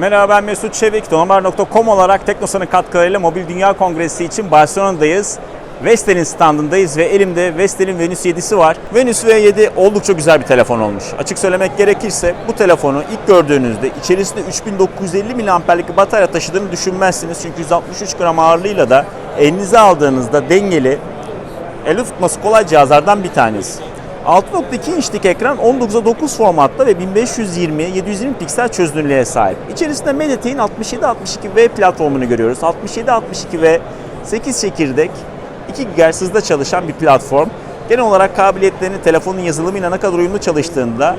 Merhaba ben Mesut Çevik. Donomar.com olarak Teknosa'nın katkılarıyla Mobil Dünya Kongresi için Barcelona'dayız. Vestel'in standındayız ve elimde Vestel'in Venus 7'si var. Venus V7 oldukça güzel bir telefon olmuş. Açık söylemek gerekirse bu telefonu ilk gördüğünüzde içerisinde 3950 mAh'lik batarya taşıdığını düşünmezsiniz. Çünkü 163 gram ağırlığıyla da elinize aldığınızda dengeli, elde tutması kolay cihazlardan bir tanesi. 6.2 inçlik ekran 19'a 9 formatta ve 1520-720 piksel çözünürlüğe sahip. İçerisinde MediaTek'in 6762V platformunu görüyoruz. 6762V 8 çekirdek 2 GHz hızda çalışan bir platform. Genel olarak kabiliyetlerini telefonun yazılımıyla ne kadar uyumlu çalıştığında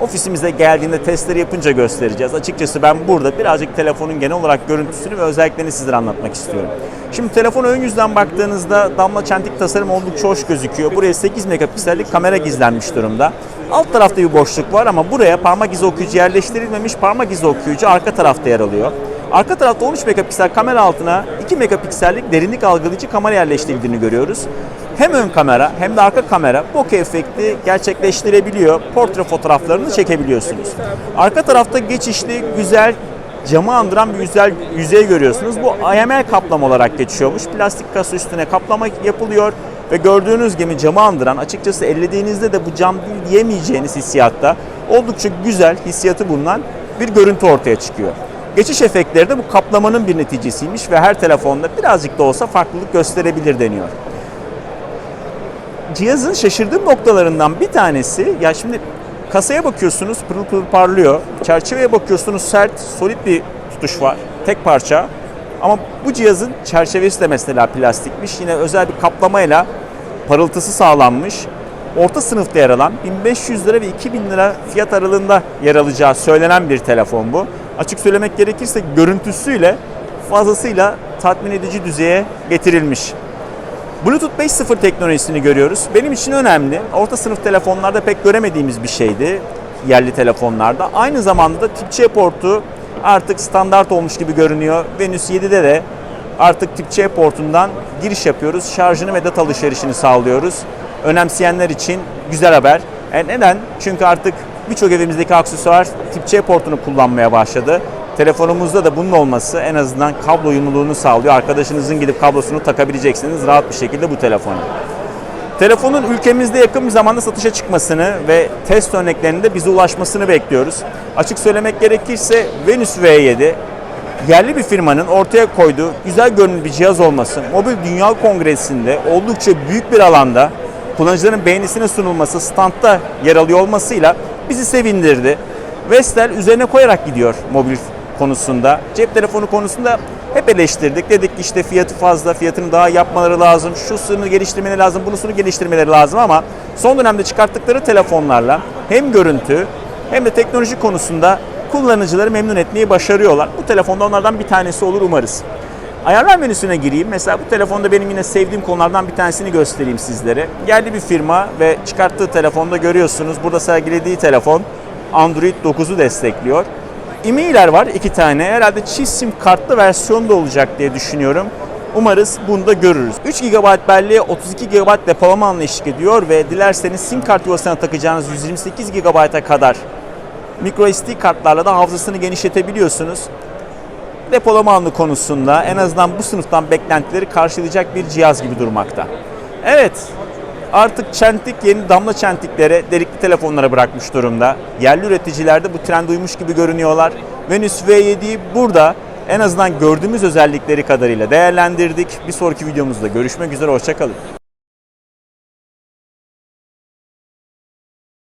ofisimize geldiğinde testleri yapınca göstereceğiz. Açıkçası ben burada birazcık telefonun genel olarak görüntüsünü ve özelliklerini sizlere anlatmak istiyorum. Şimdi telefona ön yüzden baktığınızda damla çentik tasarım oldukça hoş gözüküyor. Buraya 8 megapiksellik kamera gizlenmiş durumda. Alt tarafta bir boşluk var ama buraya parmak izi okuyucu yerleştirilmemiş parmak izi okuyucu arka tarafta yer alıyor. Arka tarafta 13 megapiksel kamera altına 2 megapiksellik derinlik algılayıcı kamera yerleştirildiğini görüyoruz. Hem ön kamera hem de arka kamera bokeh efekti gerçekleştirebiliyor. Portre fotoğraflarını çekebiliyorsunuz. Arka tarafta geçişli, güzel, camı andıran bir güzel yüzey görüyorsunuz. Bu IML kaplama olarak geçiyormuş. Plastik kasa üstüne kaplama yapılıyor ve gördüğünüz gibi camı andıran açıkçası ellediğinizde de bu cam değil diyemeyeceğiniz hissiyatta oldukça güzel hissiyatı bulunan bir görüntü ortaya çıkıyor. Geçiş efektleri de bu kaplamanın bir neticesiymiş ve her telefonda birazcık da olsa farklılık gösterebilir deniyor. Cihazın şaşırdığım noktalarından bir tanesi ya şimdi kasaya bakıyorsunuz pırıl pırıl parlıyor. Çerçeveye bakıyorsunuz sert, solid bir tutuş var. Tek parça. Ama bu cihazın çerçevesi de mesela plastikmiş. Yine özel bir kaplamayla parıltısı sağlanmış. Orta sınıfta yer alan 1500 lira ve 2000 lira fiyat aralığında yer alacağı söylenen bir telefon bu. Açık söylemek gerekirse görüntüsüyle fazlasıyla tatmin edici düzeye getirilmiş. Bluetooth 5.0 teknolojisini görüyoruz. Benim için önemli. Orta sınıf telefonlarda pek göremediğimiz bir şeydi. Yerli telefonlarda. Aynı zamanda da tip C portu artık standart olmuş gibi görünüyor. Venus 7'de de artık tip C portundan giriş yapıyoruz. Şarjını ve data alışverişini sağlıyoruz. Önemseyenler için güzel haber. E neden? Çünkü artık birçok evimizdeki aksesuar tip C portunu kullanmaya başladı. Telefonumuzda da bunun olması en azından kablo uyumluluğunu sağlıyor. Arkadaşınızın gidip kablosunu takabileceksiniz rahat bir şekilde bu telefonu. Telefonun ülkemizde yakın bir zamanda satışa çıkmasını ve test örneklerinde bize ulaşmasını bekliyoruz. Açık söylemek gerekirse Venus V7 yerli bir firmanın ortaya koyduğu güzel görünümlü bir cihaz olması, Mobil Dünya Kongresi'nde oldukça büyük bir alanda kullanıcıların beğenisine sunulması, standta yer alıyor olmasıyla bizi sevindirdi. Vestel üzerine koyarak gidiyor mobil konusunda. Cep telefonu konusunda hep eleştirdik. Dedik ki işte fiyatı fazla, fiyatını daha yapmaları lazım, şusunu geliştirmeleri lazım, bunusunu geliştirmeleri lazım ama son dönemde çıkarttıkları telefonlarla hem görüntü hem de teknoloji konusunda kullanıcıları memnun etmeyi başarıyorlar. Bu telefonda onlardan bir tanesi olur umarız. Ayarlar menüsüne gireyim. Mesela bu telefonda benim yine sevdiğim konulardan bir tanesini göstereyim sizlere. Yerli bir firma ve çıkarttığı telefonda görüyorsunuz. Burada sergilediği telefon Android 9'u destekliyor. E-mailler var iki tane. Herhalde çift sim kartlı versiyon da olacak diye düşünüyorum. Umarız bunu da görürüz. 3 GB belleğe 32 GB depolama alanı eşlik ediyor ve dilerseniz sim kart yuvasına takacağınız 128 GB'a kadar micro SD kartlarla da hafızasını genişletebiliyorsunuz. Depolama alanı konusunda en azından bu sınıftan beklentileri karşılayacak bir cihaz gibi durmakta. Evet, artık çentik yeni damla çentiklere delikli telefonlara bırakmış durumda. Yerli üreticiler de bu trend uymuş gibi görünüyorlar. Venus V7'yi burada en azından gördüğümüz özellikleri kadarıyla değerlendirdik. Bir sonraki videomuzda görüşmek üzere, hoşçakalın.